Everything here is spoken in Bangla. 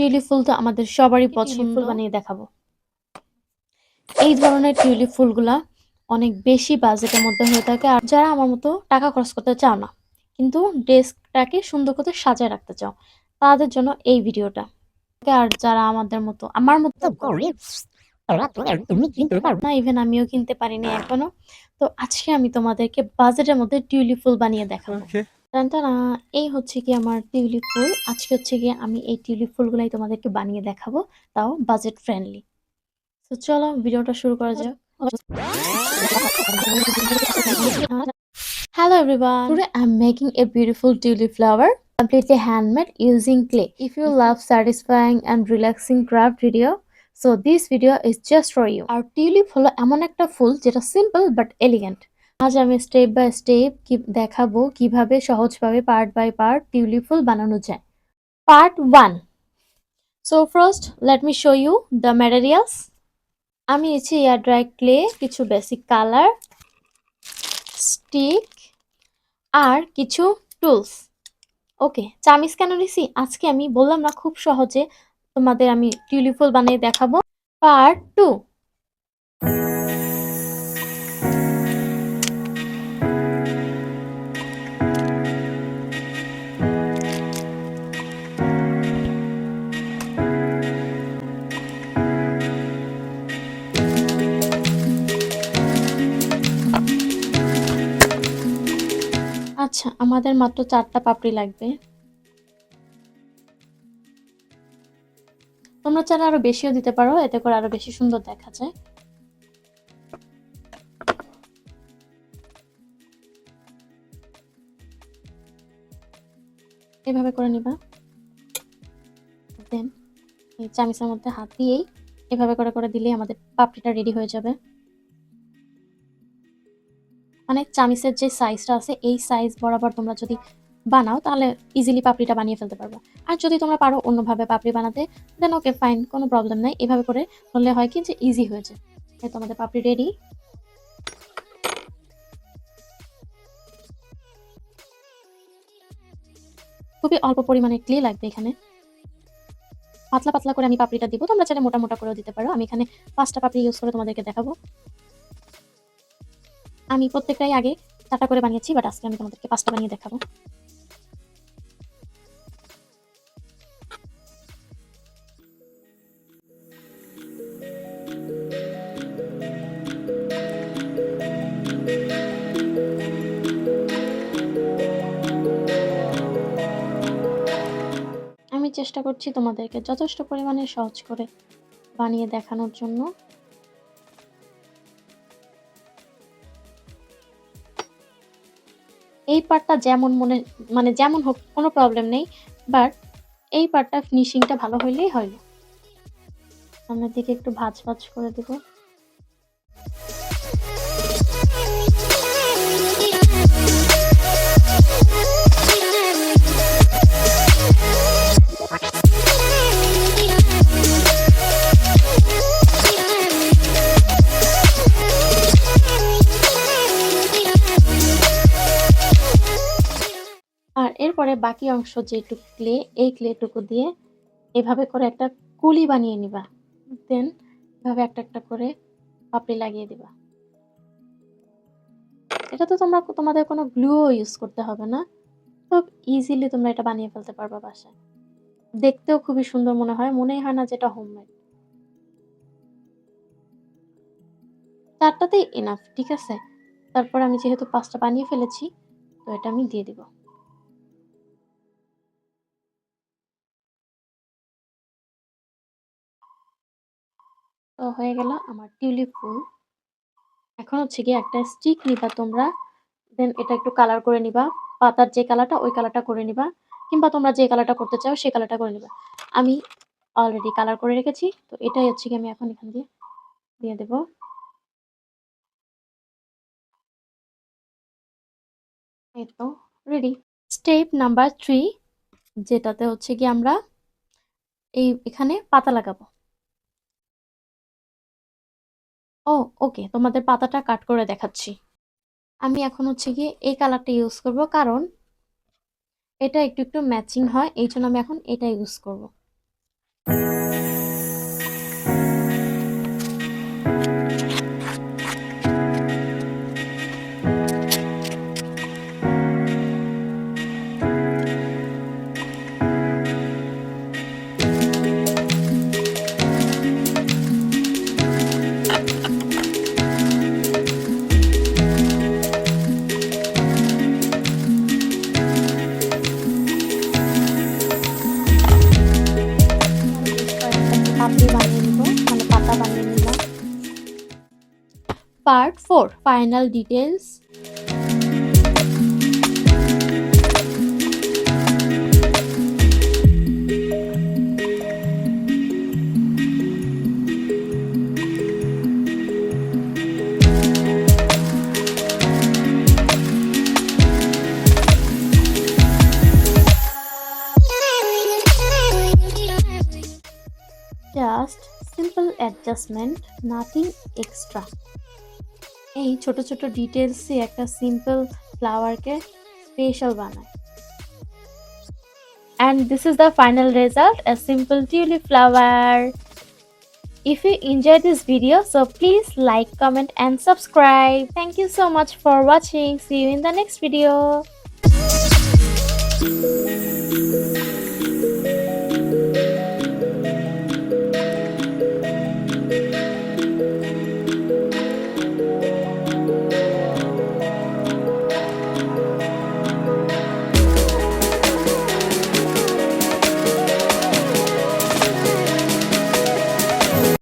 টিউলিপ ফুল তো আমাদের সবারই পছন্দ। বানিয়ে দেখাবো। এই ধরনের টিউলিপ ফুলগুলা অনেক বেশি বাজেটের মধ্যে হয়ে থাকে আর যারা আমার মতো টাকা খরচ করতে চাও না কিন্তু ডেস্কটাকে সুন্দর করে সাজায় রাখতে চাও তাদের জন্য এই ভিডিওটা। আর যারা আমাদের মতো আমার মতো না। ইভেন আমিও কিনতে পারিনি এখনও। তো আজকে আমি তোমাদেরকে বাজেটের মধ্যে টিউলিপ ফুল বানিয়ে দেখাবো. টানটানা এই হচ্ছে কি আমার টিউলিপ ফুল। আজকে হচ্ছে কি আমি এই টিউলিপ ফুলগুলাই তোমাদেরকে বানিয়ে দেখাবো, তাও বাজেট ফ্রেন্ডলি তো চলো, ভিডিওটা শুরু করা যাক। Hello everyone today I am making a beautiful tulip flower completely handmade using clay if you love satisfying and relaxing craft video so this video is just for you আর টিউলিপ হলো এমন একটা ফুল যেটা সিম্পল বাট এলিগেন্ট আজ আমি স্টেপ বাই স্টেপ কি দেখাবো কীভাবে সহজভাবে পার্ট বাই পার্ট টিউলিপ ফুল বানানো যায়। Part one so first let me show you the materials আমি নিচ্ছি এয়ার ড্রাই ক্লে কিছু বেসিক কালার স্টিক আর কিছু টুলস ওকে চামিস কেন নিছি? আজকে আমি বললাম না খুব সহজে তোমাদের আমি টিউলিপ ফুল বানিয়ে দেখাবো। পার্ট টু আমাদের মাত্র চারটা পাপড়ি লাগবে। তোমরা চাইলে আরও বেশিও দিতে পারো, এতে করে আরও বেশি সুন্দর দেখা যায়। এভাবে করে নিবা। দেন এই চামিচের মধ্যে হাত দিয়েই এভাবে করে করে দিলেই আমাদের পাপড়িটা রেডি হয়ে যাবে। মানে চামিচের যে সাইজটা আছে, এই সাইজ বরাবর তোমরা যদি বানাও, তাহলে ইজিলি পাপড়িটা বানিয়ে ফেলতে পারবে। আর যদি তোমরা পারো অন্যভাবে পাপড়ি বানাতে দেন ওকে ফাইন কোনো প্রবলেম নাই। এভাবে করে হলে হয় কি যে ইজি হয়েছে এই তো পাপড়ি রেডি খুবই অল্প পরিমাণে ক্লে লাগবে এখানে। পাতলা পাতলা করে আমি পাপড়িটা দিব। তোমরা চাইলে মোটা মোটা করেও দিতে পারো। আমি এখানে পাঁচটা পাপড়ি ইউজ করে তোমাদেরকে দেখাবো। আমি প্রত্যেকটাই আগে চারটা করে বানিয়েছি বাট আজকে আমি তোমাদেরকে পাঁচটা বানিয়ে দেখাবো। চেষ্টা করছি তোমাদেরকে যথেষ্ট পরিমাণে সহজ করে বানিয়ে দেখানোর জন্য। এই পার্টটা যেমন মনে মানে যেমন হোক, কোনো প্রবলেম নেই বাট এই পার্টটা ফিনিশিংটা ভালো হইলেই হয়। সামনের দিকে একটু ভাজ ভাজ করে দেব। এরপরে বাকি অংশ যেটুকু ক্লে, এই ক্লেটুকু দিয়ে এভাবে করে একটা কুলি বানিয়ে নিবা। দেন এভাবে একটা একটা করে পাপড়ি লাগিয়ে দিবা। এটা তো তোমরা তোমাদের কোনো গ্লুও ইউজ করতে হবে না। খুব ইজিলি তোমরা এটা বানিয়ে ফেলতে পারবা বাসায়। দেখতেও খুবই সুন্দর মনে হয়, মনেই হয় না যেটা হোমমেড চারটাতেই এনাফ ঠিক আছে? তারপর আমি যেহেতু পাঁচটা বানিয়ে ফেলেছি, তো এটা আমি দিয়ে দিব। তো হয়ে গেল আমার টিউলিপ ফুল। এখন হচ্ছে গিয়ে একটা স্টিক নিবা তোমরা দেন এটা একটু কালার করে নিবা। পাতার যে কালারটা ওই কালারটা করে নিবা। কিংবা তোমরা যে কালারটা করতে চাও সেই কালারটা করে নিবা। আমি অলরেডি কালার করে রেখেছি, তো এটাই হচ্ছে কি আমি এখন এখান দিয়ে দিয়ে দেব। এই তো রেডি স্টেপ নাম্বার থ্রি যেটাতে হচ্ছে কি আমরা এই এখানে পাতা লাগাবো। ও, ওকে, তোমাদের পাতাটা কাট করে দেখাচ্ছি। আমি এখন হচ্ছে গিয়ে এই কালারটা ইউজ করব, কারণ এটা একটু একটু ম্যাচিং হয় এই জন্য আমি এখন এটা ইউজ করব। দিয়ে বানিয়ে নিব মানে পাতা বানিয়ে নিলাম। Part four final details just simple adjustment nothing extra এই ছোট ছোট ডিটেলসই একটা সিম্পল ফ্লাওয়ারকে স্পেশাল বানায় and this is the final result a simple tulip flower if you enjoyed this video so please like comment and subscribe thank you so much for watching see you in the next video